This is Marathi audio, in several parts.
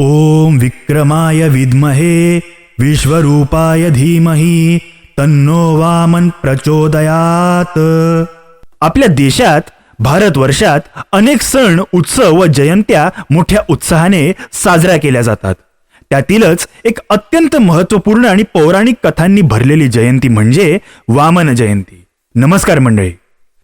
ओम विक्रमाय विद्महे विश्वरूपाय धीमही तन्नो वामन प्रचोदयात। आपल्या देशात भारतवर्षात अनेक सण उत्सव व जयंत्या मोठ्या उत्साहाने साजऱ्या केल्या जातात. त्यातीलच एक अत्यंत महत्त्वपूर्ण आणि पौराणिक कथांनी भरलेली जयंती म्हणजे वामन जयंती. नमस्कार मंडळी.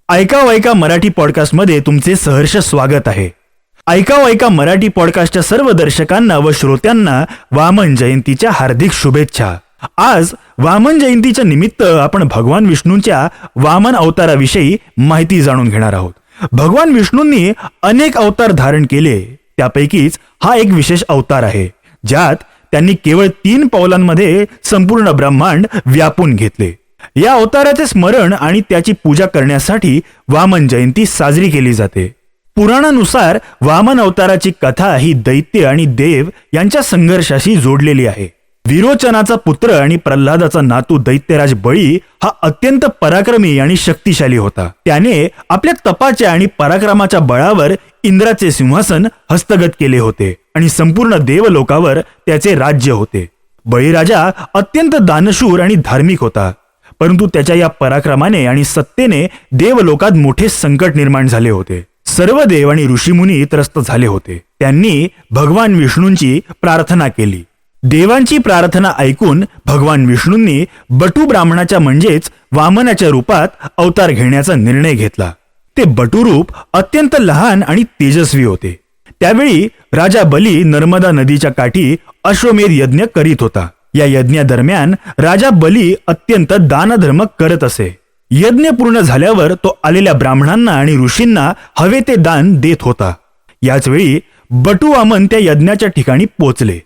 ऐकाव ऐका मराठी पॉडकास्टमध्ये तुमचे सहर्ष स्वागत आहे. ऐकाव ऐका मराठी पॉडकास्टच्या सर्व दर्शकांना व श्रोत्यांना वामन जयंतीच्या हार्दिक शुभेच्छा. आज वामन जयंतीच्या निमित्त आपण भगवान विष्णूंच्या वामन अवताराविषयी माहिती जाणून घेणार आहोत. भगवान विष्णूंनी अनेक अवतार धारण केले त्यापैकीच हा एक विशेष अवतार आहे ज्यात त्यांनी केवळ तीन पावलांमध्ये संपूर्ण ब्रह्मांड व्यापून घेतले. या अवताराचे स्मरण आणि त्याची पूजा करण्यासाठी वामन जयंती साजरी केली जाते. पुराणानुसार वामन अवताराची कथा ही दैत्य आणि देव यांच्या संघर्षाशी जोडलेली आहे. विरोचनाचा पुत्र आणि प्रल्हादाचा नातू दैत्यराज बळी हा अत्यंत पराक्रमी आणि शक्तिशाली होता. त्याने आपल्या तपाच्या आणि पराक्रमाच्या बळावर इंद्राचे सिंहासन हस्तगत केले होते आणि संपूर्ण देवलोकावर त्याचे राज्य होते. बळीराजा अत्यंत दानशूर आणि धार्मिक होता. परंतु त्याच्या या पराक्रमाने आणि सत्तेने देवलोकात मोठे संकट निर्माण झाले होते. सर्व देव आणि ऋषीमुनी त्रस्त झाले होते. त्यांनी भगवान विष्णूंची प्रार्थना केली. देवांची प्रार्थना ऐकून भगवान विष्णूंनी बटू ब्राह्मणाच्या म्हणजेच वामनाच्या रूपात अवतार घेण्याचा निर्णय घेतला. ते बटूरूप अत्यंत लहान आणि तेजस्वी होते. त्यावेळी राजा बली नर्मदा नदीच्या काठी अश्वमेध यज्ञ करीत होता. या यज्ञादरम्यान राजा बली अत्यंत दानधर्म करत असे. यज्ञ पूर्ण झाल्यावर तो आलेल्या ब्राह्मणांना आणि ऋषींना हवे ते दान देत होता. याच वेळी बटू वामन त्या यज्ञाच्या ठिकाणी पोचले.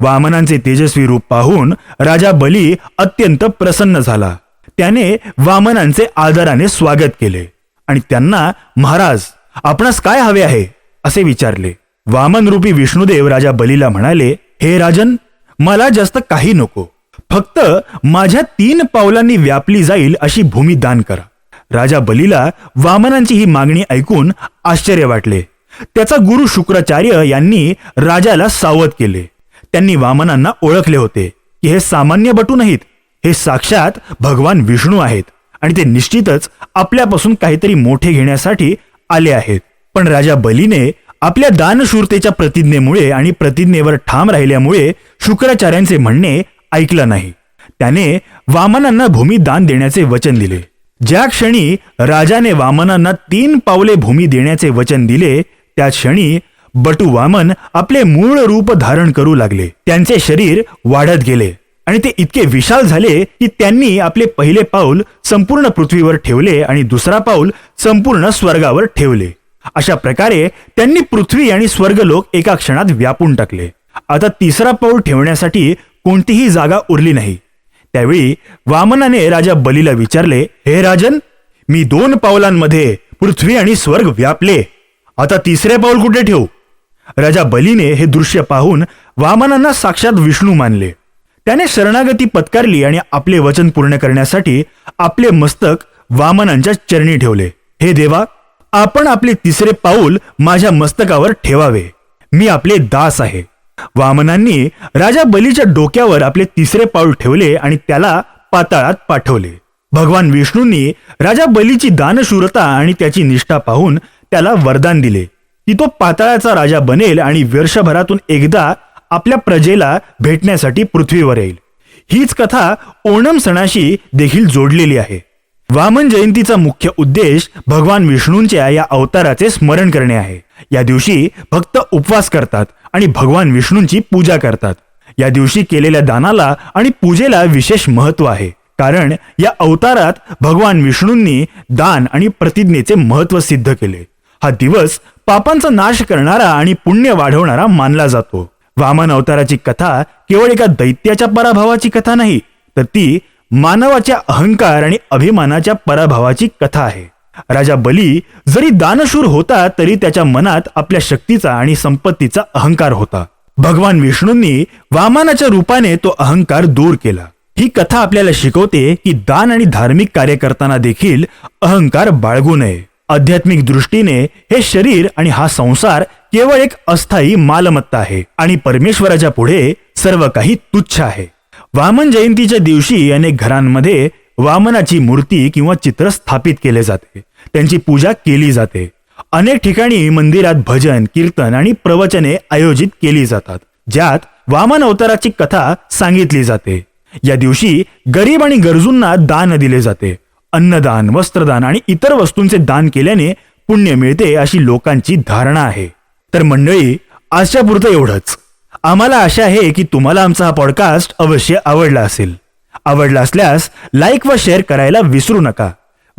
वामनांचे तेजस्वी रूप पाहून राजा बली अत्यंत प्रसन्न झाला. त्याने वामनांचे आदराने स्वागत केले आणि त्यांना महाराज आपणास काय हवे आहे? असे विचारले. वामन रूपी विष्णुदेव राजा बलीला म्हणाले हे राजन मला जास्त काही नको. फक्त माझ्या तीन पावलांनी व्यापली जाईल अशी भूमी दान करा. राजा बलीला वामनांची ही मागणी ऐकून आश्चर्य वाटले. त्याचा गुरु शुक्राचार्य यांनी राजाला सावध केले. त्यांनी वामनांना ओळखले होते की हे सामान्य बटू नाहीत. हे साक्षात भगवान विष्णू आहेत आणि ते निश्चितच आपल्यापासून काहीतरी मोठे घेण्यासाठी आले आहेत. पण राजा बलीने आपल्या दानशूरतेच्या प्रतिज्ञेमुळे आणि प्रतिज्ञेवर ठाम राहिल्यामुळे शुक्राचार्यांचे म्हणणे ऐकलं नाही. त्याने वामनांना भूमी दान देण्याचे वचन दिले. ज्या क्षणी राजाने वामनांना तीन पावले भूमी देण्याचे वचन दिले त्या क्षणी बटू वामन आपले मूळ रूप धारण करू लागले. त्यांचे शरीर वाढत गेले आणि ते इतके विशाल झाले की त्यांनी आपले पहिले पाऊल संपूर्ण पृथ्वीवर ठेवले आणि दुसरा पाऊल संपूर्ण स्वर्गावर ठेवले. अशा प्रकारे त्यांनी पृथ्वी आणि स्वर्गलोक एका क्षणात व्यापून टाकले. आता तिसरा पाऊल ठेवण्यासाठी कोणतीही जागा उरली नाही. त्यावेळी वामनाने राजा बलीला विचारले हे राजन मी दोन पावलांमध्ये पृथ्वी आणि स्वर्ग व्यापले. आता तिसरे पाऊल कुठे ठेवू? राजा बलीने हे दृश्य पाहून वामनांना साक्षात विष्णू मानले. त्याने शरणागती पत्कारली आणि आपले वचन पूर्ण करण्यासाठी आपले मस्तक वामनांच्या चरणी ठेवले. हे देवा आपण आपले तिसरे पाऊल माझ्या मस्तकावर ठेवावे. मी आपले दास आहे. वामनांनी राजा बलीच्या डोक्यावर आपले तिसरे पाऊल ठेवले आणि त्याला पाताळात पाठवले. भगवान विष्णूंनी राजा बलीची दानशूरता आणि त्याची निष्ठा पाहून त्याला वरदान दिले. की तो पाताळाचा राजा बनेल आणि वर्षभरातून एकदा आपल्या प्रजेला भेटण्यासाठी पृथ्वीवर येईल. हीच कथा ओणम सणाशी देखील जोडलेली आहे. वामन जयंतीचा मुख्य उद्देश भगवान विष्णूंच्या या अवताराचे स्मरण करणे आहे. या दिवशी भक्त उपवास करतात आणि भगवान विष्णूंची पूजा करतात. या दिवशी केलेल्या दानाला आणि पूजेला विशेष महत्त्व आहे. कारण या अवतारात भगवान विष्णूंनी दान आणि प्रतिज्ञेचे महत्त्व सिद्ध केले. हा दिवस पापांचा नाश करणारा आणि पुण्य वाढवणारा मानला जातो. वामन अवताराची कथा केवळ एका दैत्याच्या पराभवाची कथा नाही तर ती मानवाच्या अहंकार आणि अभिमानाच्या पराभवाची कथा आहे. राजा बली जरी दानशूर होता तरी त्याच्या मनात आपल्या शक्तीचा आणि संपत्तीचा अहंकार होता. भगवान विष्णूंनी वामनाच्या रूपाने तो अहंकार दूर केला. ही कथा आपल्याला शिकवते की दान आणि धार्मिक कार्य करताना देखील अहंकार बाळगू नये. आध्यात्मिक दृष्टीने हे शरीर आणि हा संसार केवळ एक अस्थायी मालमत्ता आहे आणि परमेश्वराच्या पुढे सर्व काही तुच्छ आहे. वामन जयंतीच्या दिवशी अनेक घरांमध्ये वामनाची मूर्ती किंवा चित्र स्थापित केले जाते. त्यांची पूजा केली जाते. अनेक ठिकाणी मंदिरात भजन कीर्तन आणि प्रवचने आयोजित केली जातात ज्यात वामन अवताराची कथा सांगितली जाते. या दिवशी गरीब आणि गरजूंना दान दिले जाते. अन्नदान वस्त्रदान आणि इतर वस्तूंचे दान केल्याने पुण्य मिळते अशी लोकांची धारणा आहे. तर मंडळी आजच्या पुरतं एवढंच. आम्हाला आशा आहे की तुम्हाला आमचा हा पॉडकास्ट अवश्य आवडला असेल. आवडला असल्यास लाईक व शेअर करायला विसरू नका.